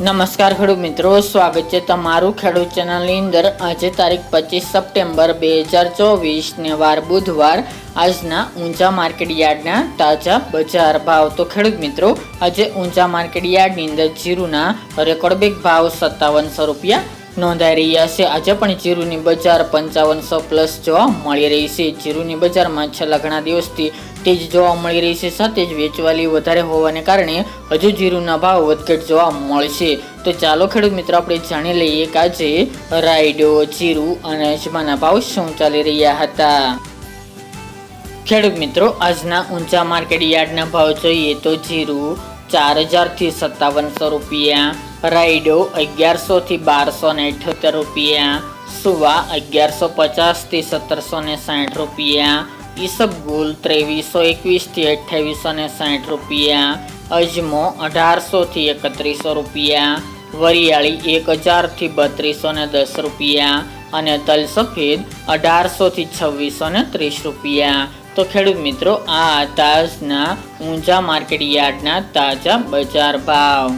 નમસ્કાર ખેડૂત મિત્રો, સ્વાગત છે તમારું ખેડૂત ચેનલની અંદર. આજે તારીખ પચીસ સપ્ટેમ્બર બે હજાર ચોવીસને વાર બુધવાર આજના ઊંચા માર્કેટ યાર્ડના તાજા બજાર ભાવ. તો ખેડૂત મિત્રો, આજે ઊંચા માર્કેટ યાર્ડની અંદર જીરુના રેકોર્ડ બેક ભાવ સત્તાવનસો રૂપિયા નોંધાઈ રહ્યા છે. આજે પણ જીરુની બજાર પંચાવનસો પ્લસ જોવા મળી રહી છે. જીરુની બજારમાં છેલ્લા ઘણા દિવસથી તેજ જોવા મળી રહી છે. સાથે જ વેચવાલી વધારે હોવાને કારણે હજુ જીરુના ભાવ વધઘટ જોવા મળશે. તો ચાલો ખેડૂત મિત્રો, આપણે જાણી લઈએ કે આજે રાયડો જીરુ અને અજમાના ભાવ શું ચાલી રહ્યા હતા. ખેડૂત મિત્રો, આજના ઊંચા માર્કેટ યાર્ડના ભાવ જોઈએ તો જીરું ચાર હજારથી સત્તાવનસો રૂપિયા રાયડો અગિયારસો થી બારસો ને અઠ્યોતેર રૂપિયા, સુવા અગિયારસો પચાસથી સત્તરસો ને સાઠ રૂપિયા ઈસબગુલ ત્રેવીસો એકવીસથી અઠ્યાવીસો ને સાઠ રૂપિયા, અજમો અઢારસોથી એકત્રીસો રૂપિયા, વરિયાળી એક હજારથી બત્રીસો ને દસ રૂપિયા અને તલ સફેદ અઢારસોથી છવ્વીસો ને ત્રીસ રૂપિયા. તો ખેડૂત મિત્રો, આ તાજના ઊંચા માર્કેટ યાર્ડના તાજા બજાર ભાવ.